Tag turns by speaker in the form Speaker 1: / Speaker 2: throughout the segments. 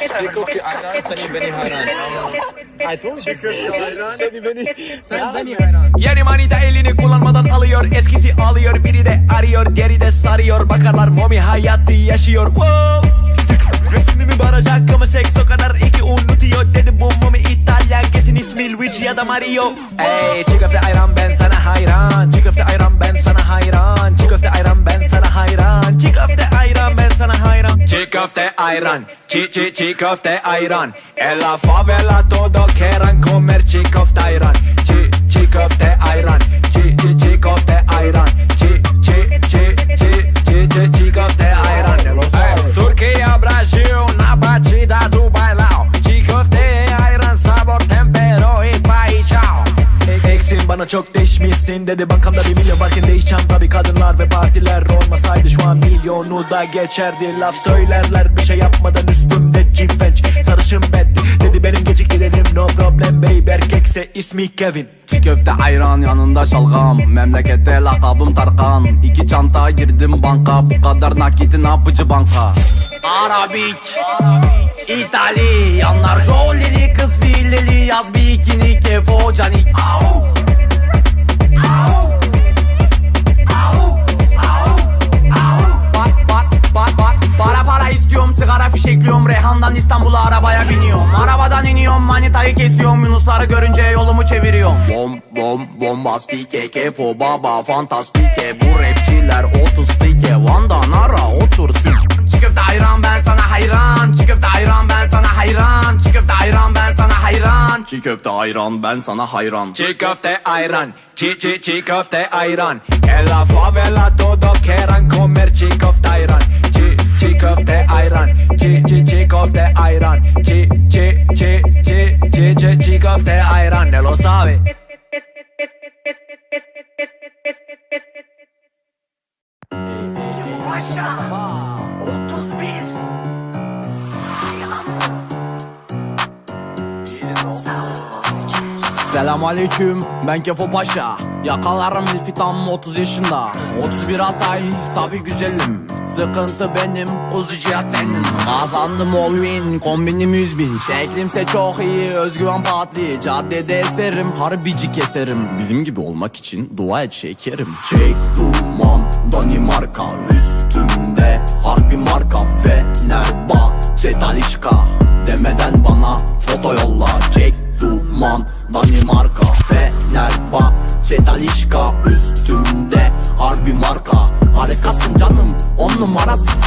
Speaker 1: Çiğ ayran seni beni hayran. I told you. Seni beni.
Speaker 2: Sen beni hayran.
Speaker 3: Yeni manita elini kullanmadan alıyor. Eskisi alıyor biri de arıyor Geride sarıyor. Bakarlar momi hayatı yaşıyor. Wow. Resmimi baraj hakkımı seks o kadar iki unutuyor. Dedi bu momi İtalyan kesin ismi Luigi ya da Mario. Ey çiğ köfte ayran ben sana hayran köfte ayran Çiğ çiğ çiğ köfte ayran En la favela todo quieran comer çiğ köfte ayran Çiğ çiğ köfte ayran Çiğ çiğ çiğ köfte bana çok değişmişsin dedi. Bankamda bir milyon varken değişeceğim tabi kadınlar ve partiler olmasaydı şu an milyonu da geçerdi. Laf söylerler bir şey yapmadan üstümde G-Bench sarışın bed dedi. Benim gecik gidelim no problem. Babe erkekse ismi Kevin.
Speaker 2: Çiğ köfte ayran yanında şalgam. Memlekette lakabım Tarkan. İki çanta girdim banka. Bu kadar nakiti ne yapıcı banka? Arabik İtalyanlar Jolili kız fileli Yaz bikini kefo canik Au Para istiyorum sigara fişekliyorum Rehan'dan İstanbul'a arabaya biniyorum. Arabadan iniyorum manitayı kesiyorum. Yunusları görünce yolumu çeviriyorum. Bom bom bombastike kefo baba fantastike Bu rapçiler otustike Van'dan ara otursun Çiğ köfte ayran ben sana hayran. Çiğ köfte ayran ben sana hayran. Çiğ köfte ayran ben sana hayran. Çiğ köfte ayran ben sana hayran.
Speaker 3: Çiğ köfte ayran Çiğ çiğ çiğ köfte ayran. En la favela todo quieran comer çiğ köfte ayran Çiğ köfte ayran. Çiğ çiğ çiğ köfte ayran. Çiğ çiğ çiğ çiğ çiğ çiğ çiğ köfte ayran. Ne lo sabe?
Speaker 2: Selam aleyküm ben Kefo Paşa. Yakalarım Elfi tam 30 yaşında 31 Hatay tabi güzelim Sıkıntı benim kuzu cihat benim. Kazandım all win kombinim 100 bin. Şeklimse çok iyi özgüven patli Caddede eserim harbici keserim. Bizim gibi olmak için dua et şekerim. Çek duman Danimarka Üstümde harbi marka. Fenerbahçe Talişka Demeden bana foto yolla. Çek duman Danimarka Fenerbahçe Talişka Üstümde harbi marka. Harikasın canım on numarasın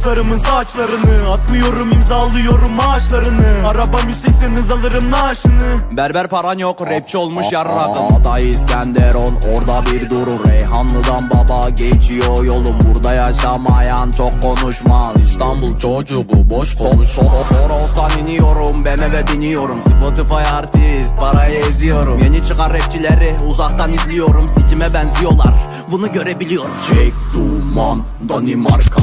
Speaker 4: dostlarımın saçlarını Atmıyorum imzalıyorum maaşlarını. Arabam 180 hız alırım naaşını.
Speaker 2: Berber paran yok rapçi olmuş yarrakım Aday İskenderon orada bir durur Reyhanlı'dan baba geçiyor yolum. Burada yaşamayan çok konuşmaz. İstanbul çocuğu boş konuş. Toros'tan iniyorum BMW biniyorum. Spotify artist parayı eziyorum. Yeni çıkan rapçileri uzaktan izliyorum. Sikime benziyorlar bunu görebiliyorum. Çek duman Danimarka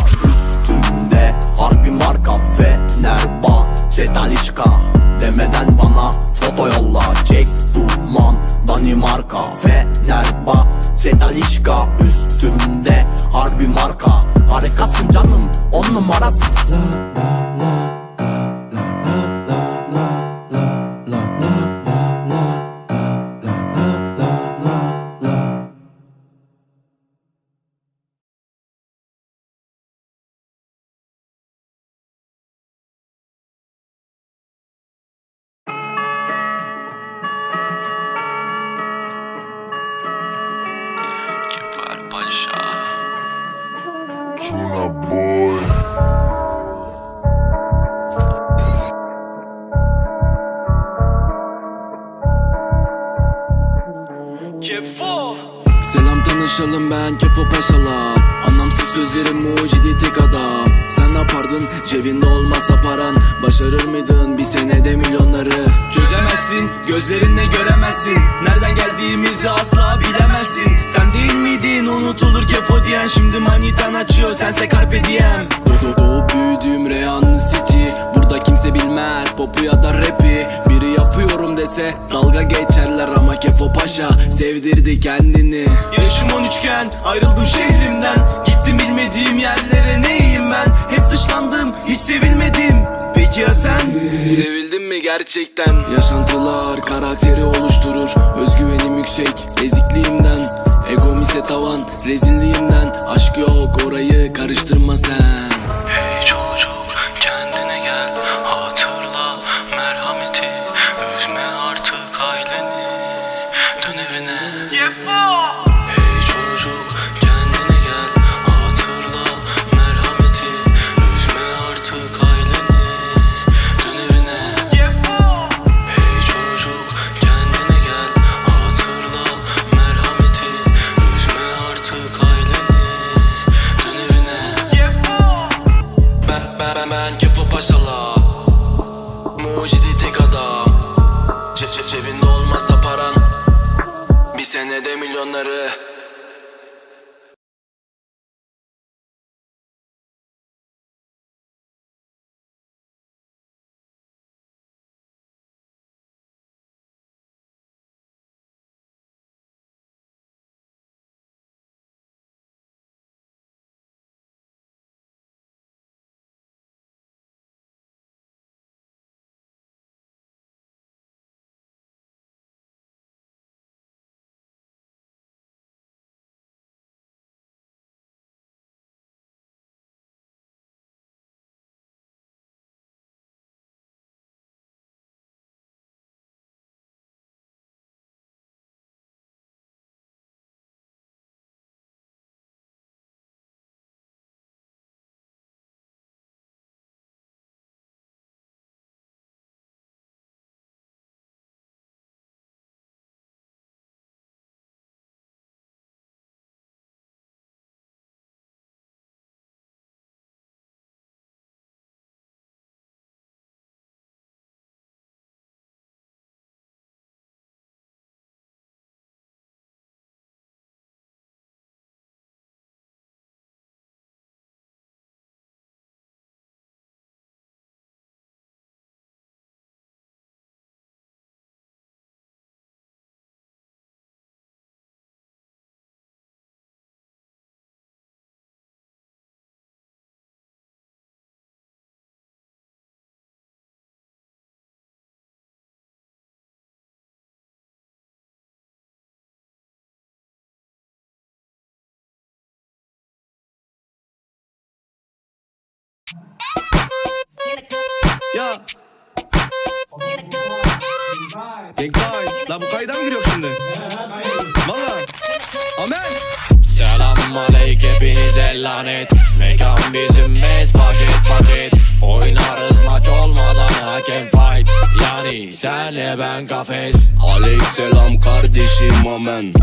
Speaker 2: harbi marka Fenerbahçe Talişka Demeden bana foto yolla. Çek duman Danimarka Fenerbahçe Talişka Üstümde harbi marka. Harikasın canım on numarasın
Speaker 5: Selam tanışalım ben Kefo Paşalar Anlamsız sözlerim mucidi tek adam. Sen ne yapardın? Cebinde olmasa paran. Başarır mıydın? Bir senede milyonları. Çözemezsin gözlerinle göremezsin. Nereden geldiğimizi asla bilemezsin. Sen değil miydin? Unutulur Kefo diyen. Şimdi manitan açıyor sense carpe diem. Doğ- Doğup büyüdüğüm Reyhanlı City. Burada kimse bilmez. Popu ya da rapi Dese dalga geçerler ama paşa sevdirdi kendini. Yaşım on üçgen ayrıldım şehrimden. Gittim bilmediğim yerlere neyim ben? Hep dışlandım hiç sevilmedim. Peki ya sen? Sevildin mi gerçekten? Yaşantılar karakteri oluşturur. Özgüvenim yüksek ezikliğimden. Egom ise tavan rezilliğimden. Aşk yok orayı karıştırma sen cebinde olmasa paran. Bir senede milyonları
Speaker 1: Ya. La bu kayda mı giriyor şimdi? Valla. Amen.
Speaker 6: Selam aleyküm hepinize lanet Mekan bizim bez paket paket Oynarız maç olmadan hakem fight Yani senle ben kafes Aleykselam kardeşim amen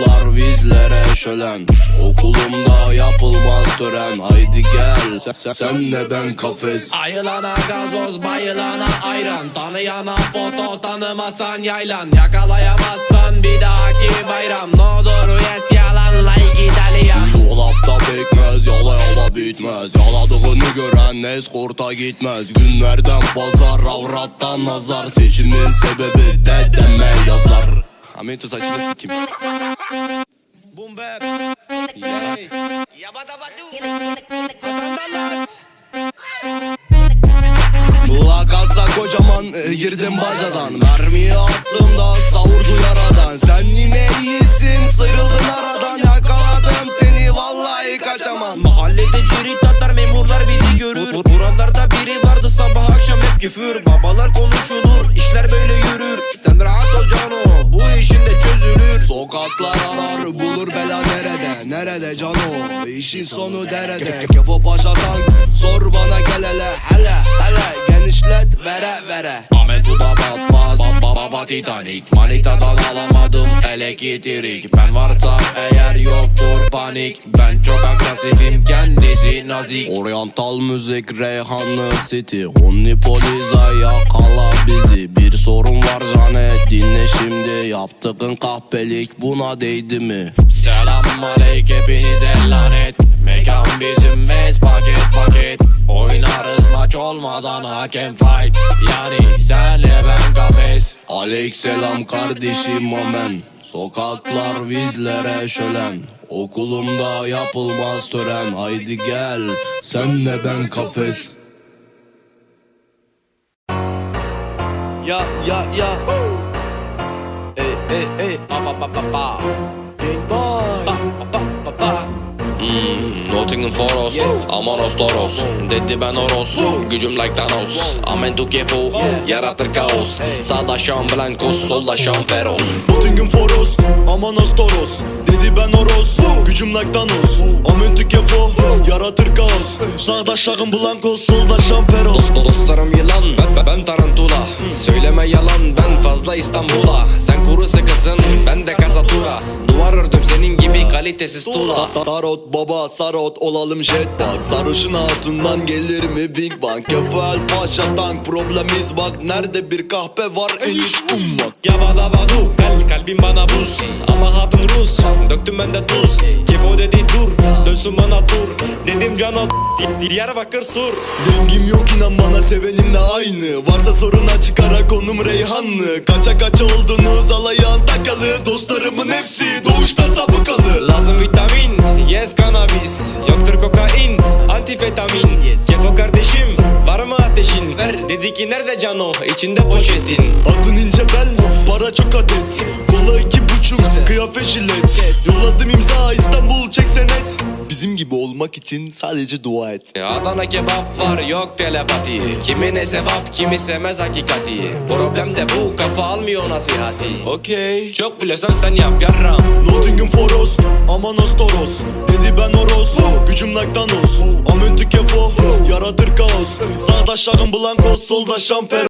Speaker 6: Sokaklar bizlere şölen Okulumda yapılmaz tören. Haydi gel sen, sen, senle ben kafes? Ayılana gazoz bayılana ayran. Tanıyana foto tanımasan yaylan. Yakalayamazsan bir dahaki bayram. No doğru yes yalan. Like İtalyan Dolapta pekmez yala yala bitmez. Yaladığını gören eskorta gitmez. Günlerden pazar avrattan nazar. Seçimin sebebi dedeme yazar
Speaker 1: Amento saçını sikim. Boom bap. Yay. Hasan Dallas.
Speaker 6: La kasa kocaman e, girdim bacadan Mermiyi attım da savurdu yaradan Sen yine iyisin sıyrıldın aradan Yakaladım seni vallahi kaçamam Mahallede cirit atar memurlar bizi görür Buralarda biri vardı sabah akşam hep küfür Babalar konuşulur Sokaklar arar bulur bela nerede? Nerede cano işin sonu derede. Kefo paşadan sor bana gel hele. Hele hele. Genişlet vere vere. Ahmet Uda batmaz baba baba Titanic. Manitadan alamadım elektrik Ben varsam eğer yoktur panik. Ben çok agresifim kendisi nazik. Oriental müzik Reyhanlı City. Unipoliza yakala bizi şimdi Yaptığın kahpelik buna değdi mi? Selam aleyküm hepinize lanet.
Speaker 7: Mekan bizim mes paket paket. Oynarız maç olmadan hakem fight. Yani senle ben kafes. Aleykselam kardeşim amen Sokaklar bizlere şölen. Okulumda yapılmaz tören. Haydi gel senle ben kafes.
Speaker 8: Ya ya ya. Ey eh, eh,
Speaker 7: ba ba ba ba ba.
Speaker 8: Big boy.
Speaker 7: hey, hey, hey, hey, hey Hmm, Nottingham Forest, Amanos Toros Dedi ben Oros, gücüm like Thanos. Amen tu kefo, yaratır kaos. Sağda Sean Blancos, solda Sean Feroz
Speaker 8: Nottingham Foros Amanos Toros Dedi ben Oros Gücüm like Thanos. Amen tükefo Yaratır kaos. Sağda Şahın Blancos Solda Şamperos
Speaker 7: Dost, dostlarım yılan, ben, ben tarantula. Söyleme yalan, ben fazla İstanbul'a. Sen kuru sıkısın, ben de kasatura Duvar ördüm senin gibi kalitesiz tuğla
Speaker 8: Tarot baba sarot olalım jetpack Sarışın hatundan gelir mi Big Bang? Kefal paşa tank problemiz bak. Nerede bir kahpe var? En iş ummak.
Speaker 1: Yabada badu kal kalbim bana buz. Ama hatun Rus döktüm ben de tuz. Kefo dedi dur dönsün bana tur. Dedim cano Di- Diyarbakır sur.
Speaker 8: Dengim yok inan bana sevenimle aynı. Varsa sorun açık ara konum Reyhanlı Kaça kaça oldunuz alayağın takalı. Dostlarımın hepsi doğuşta sabıkalı.
Speaker 1: Lazım vitamin yes cannabis. Yoktur kokain antifetamin. Kefo kardeşim var mı ateşin? Ver. Dedi ki nerede cano? İçinde poşetin
Speaker 8: Adın ince bel para çok adet. Kola iki buçuk kıyafet jilet. Yolladım imza İstanbul çek senet Bizim gibi olmak için sadece dua et.
Speaker 7: Adana kebap var yok telepati. Kimine sevap kimi sevmez hakikati. Problem de bu kafa almıyor nasihati.
Speaker 1: Okey
Speaker 7: Çok biliyorsan sen yap yarram.
Speaker 8: Nottingham Foros Amanos Toros Dedi ben Oros Gücüm like Thanos Amen tükefo Yaratır kaos. Sağda Şahın Blancos Solda Şamper